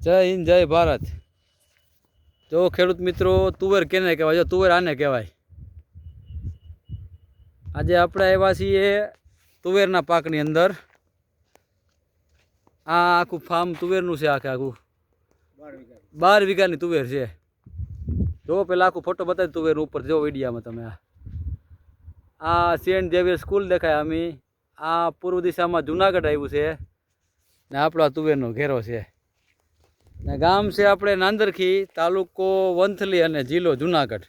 જય હિન્દ, જય ભારત. જો ખેડૂત મિત્રો, તુવેર કેને કહેવાય? જો તુવેર આને કહેવાય? આજે આપણે આવ્યા છીએ તુવેરના પાકની અંદર. આ આખું ફાર્મ તુવેરનું છે આખે આખું. બાર વીઘાની તુવેર છે. જો પેલા આખું ફોટો બતાવી તુવેર ઉપર જો વિડીયામાં તમે આ. આ સેન્ટ ઝેવિયર સ્કૂલ દેખાય અમે આ પૂર્વ દિશામાં જુનાગઢ આવ્યું છે. ને આપણો તુવેરનો ઘેરો છે. ને ગામ છે આપણે નાંદરખી તાલુકો વંથલી અને જિલ્લો જુનાગઢ.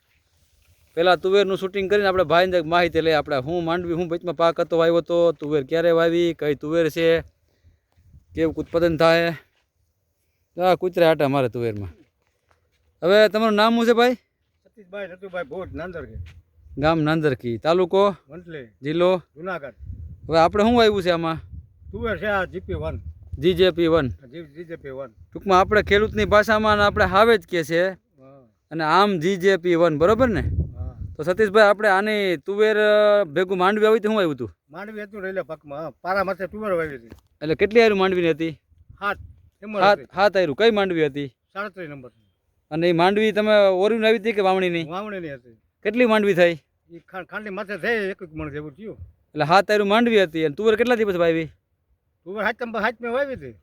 પહેલાં તુવેરનું શૂટિંગ કરીને આપણે ભાઈને માહિતી લઈએ આપણે હું માંડવી હું વચમાં પાક હતો વાવ્યો હતો તુવેર ક્યારે વાવી કઈ તુવેર છે કેવું ઉત્પાદન થાય. હા કૂતરા આટા મારે તુવેરમાં. હવે તમારું નામ શું છે ભાઈ? સતીશભાઈ રતુભાઈ ભોજ નાંદરખી. ગામ નાંદરખી તાલુકો? વંથલી જિલ્લો? જુનાગઢ. હવે આપણે શું વાવ્યું છે આમાં? તુવેર છે આ GP one. GJP one GJP one ટૂંકમાં આપણે ખેડૂતની ભાષામાં આપણે હાવે જ કે છે. અને આમ જીજેપી વન બરોબર ને? તો સતીશભાઈ આપણે આની તુવેર ભેગું માંડવી આવી હતી શું આવ્યું હતું? માંડવી હતું રેલે પાકમાં પારા માથે તુવેર વાવી હતી. એટલે કેટલી આયરું માંડવીની હતી? હાથ હાથ હાથ આયરું. કઈ માંડવી હતી? સાડત્રીસ નંબર અને એ માંડવી તમે ઓરીને આવી હતી કે વાવણીની? વાવણીની હતી. કેટલી માંડવી થઈ? એ ખાંડની માથે થઈ એક એક મણ જેવું થયું. એટલે હાથ આયરું માંડવી હતી. અને તુવેર કેટલા દિવસ વાવી? તુવેર હાથમ હાથમાં વાવી હતી?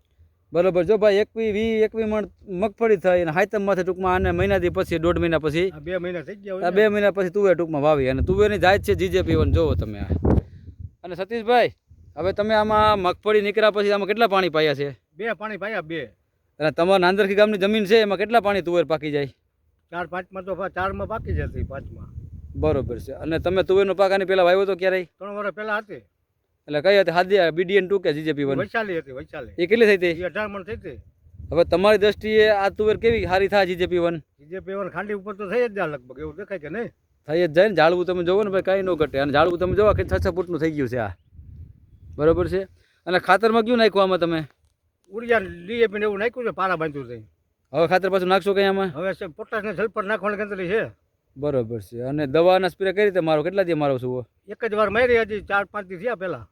બરોબર જો ભાઈ એકવી વી એકવી મણ મગફળી થઈ અને હાથમ માથે ટૂંકમાં આને મહિનાથી પછી દોઢ મહિના પછી બે મહિના થઈ ગયા બે મહિના પછી તુવેર ટૂંકમાં વાવી અને તુવેરની જાત છે જીજે પીવાનું જોવો તમે આ. અને સતીશભાઈ હવે તમે આમાં મગફળી નીકળ્યા પછી આમાં કેટલા પાણી પાયા છે? બે પાણી પાયા બે. અને તમારા નાંદરખી ગામની જમીન છે એમાં કેટલા પાણી તુવેર પાકી જાય? ચાર પાંચમાં તો ચારમાં પાકી જતી પાંચમાં. બરોબર છે. અને તમે તુવેરનો પાક આની પહેલાં વાવ્યો તો ક્યારેય? ત્રણ વર્ષ પહેલાં હતી. એટલે કઈ હતી? હાદી બીડીએન ટુ કે જીજેપી વન. વૈશાલી હતી વૈશાલી. એ કેટલી થઈ હતી? અઢાર મણ થઈ હતી. હવે તમારી દ્રષ્ટિએ આ તુવેર કેવી સારી થાય જીજેપી વન? જીજેપી વન ખાંડી ઉપર તો થઈ જ જાય લગભગ એવું દેખાય કે નહીં? થઈ જ જાય ને? ઝાડવું તમે જોવો ને ભાઈ કાંઈ ન ઘટે. અને ઝાડવું તમે જોવા કે છ છ ફૂટનું થઈ ગયું છે આ. બરોબર છે? અને ખાતરમાં કયું નાખ્યું આમાં તમે? ઉડિયા ડીએપી ને એવું નાખ્યું છે પારા બાંધ્યું છે. હવે ખાતર પાછું નાખશો કંઈ આમાં? હવે પોટાશ ને સલ્ફર નાખવાની ગંતરી છે. બરોબર છે. અને દવાના સ્પ્રે કઈ રીતે મારો? કેટલા દી મારો છું એક જ વાર મારી હજી ચાર પાંચ દી થયા પેલા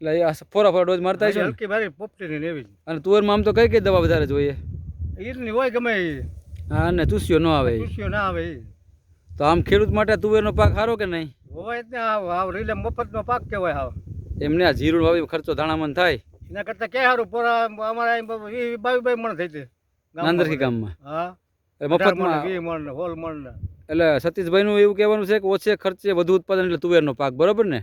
એટલે આ ફોરા ફોરા ડોઝ મારતા હશો ને? હલકી પોપટી ને એવી અને તુવેરમાં આમ તો કઈ કઈ દવા વધારે જોઈએ? ઈરની હોય ગમે હા અને તુસ્યો ન આવે તુસ્યો ના આવે તો આમ ખેડૂત માટે તુવેરનો પાક સારો કે નહીં? હોય ને હાવ રીલે મફતનો પાક કહેવાય હા એમને આ જીરું વાવી ખર્ચો ધાણામાં થાય. એના કરતાં ક્યાં સારું પોરા અમારા બાવી બાવી મણ થઈ ગામમાં નાંદરખી. ગામમાં. હા. એટલે અઢાર મણ, મફતમાં વીસ મણ હોલ મણ. ને. એટલે સતીશભાઈનું એવું કહેવાનું છે કે ઓછે ખર્ચે વધુ ઉત્પાદન એટલે તુવેરનો પાક બરોબર ને?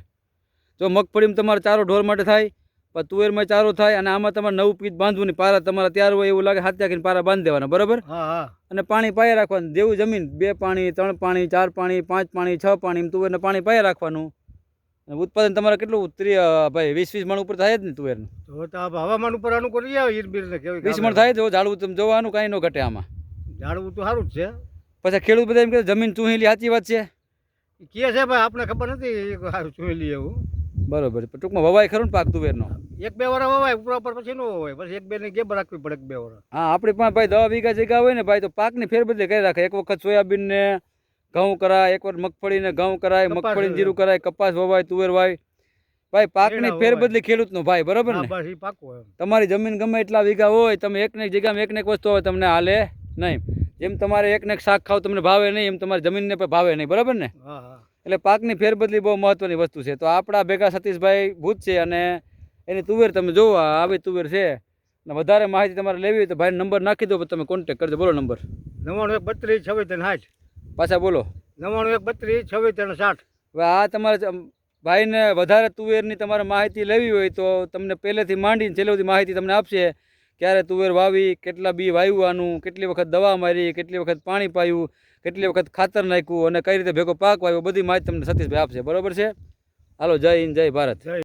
જો મગફળીમાં તમારે ચારો ઢોર માટે થાય પણ તુવેરમાં ચારો થાય અને આમાં તમારે નવું પીત બાંધવું નહીં પારા તમારા તૈયાર હોય એવું લાગે હાથ રાખીને પારા બાંધી દેવાના બરોબર? અને પાણી પાયા રાખવાનું જેવું જમીન બે પાણી ત્રણ પાણી ચાર પાણી પાંચ પાણી છ પાણી તુવેરને પાણી પાયા રાખવાનું. ઉત્પાદન તમારે કેટલું? ત્રી ભાઈ વીસ વીસ મણ ઉપર થાય જ ને તુવેરનું. હવામાન ઉપર આવે બીર વીસ મણ થાય જો ઝાડવું તમે જોવાનું કાંઈ ન ઘટે આમાં. ઝાડવું તો સારું જ છે. પછી ખેડૂત બધા એમ કે જમીન ચૂહેલી સાચી વાત છે? કે છે ભાઈ આપણે ખબર નથી સારું લઈએ એવું. બરોબર. ટૂંકમાં વવાય ખરું ને પાક તુવેરનો એક બે વાર વવાય ઉપર પછી ન હોય પછી એક બે ને ગેપ રાખવી પડે બે વાર હા આપણી પાસે ભાઈ દવા વીઘા જગ્યા હોય ને ભાઈ તો પાકની ફેરબદલી કરી રાખે. એક વખત સોયાબીન ને ઘઉં કરાય એક વખત મગફળી ને ઘઉં કરાય મગફળી જીરું કરાય કપાસ વવાય તુવેર વાય. ભાઈ પાકની ની ફેરબદલી ફેરબદલી ખેડૂતનો ભાઈ બરોબર ને? પાકું તમારી જમીન ગમે એટલા વીઘા હોય તમે એક ને એક જગ્યામાં એક ને એક વસ્તુ હોય તમને હાલે નહીં. જેમ તમારે એક ને એક શાક ખાવ તમને ભાવે નહીં એમ તમારી જમીનને પણ ભાવે નહીં બરાબર ને? હા હા. એટલે પાકની ફેરબદલી બહુ મહત્વની વસ્તુ છે. તો આપણા ભેગા સતીશભાઈ ભૂત છે અને એની તુવેર તમે જોવો આવી તુવેર છે. અને વધારે માહિતી તમારે લેવી હોય તો ભાઈ નંબર નાખી દો તમે કોન્ટેક કરજો. બોલો નંબર નવ્વાણું એક બત્રીસ છવ્વીસ ત્રણ સાઠ. પાછા બોલો. નવ્વાણું એક બત્રીસ છવ્વીસ ત્રણ સાઠ. હવે આ તમારે ભાઈને વધારે તુવેરની તમારે માહિતી લેવી હોય તો તમને પહેલેથી માંડીને છેલ્લે સુધી માહિતી તમને આપશે. ક્યારે તુવેર વાવી, કેટલા બી વાવવાનું કેટલી વખત દવા મારી, કેટલી વખત પાણી પાયું, કેટલી વખત ખાતર નાખ્યું અને કઈ રીતે ભેગો પાક વાવ્યો, બધી માહિતી તમને સતીશભાઈ આપશે. બરોબર છે? હાલો, જય હિન્દ, જય ભારત.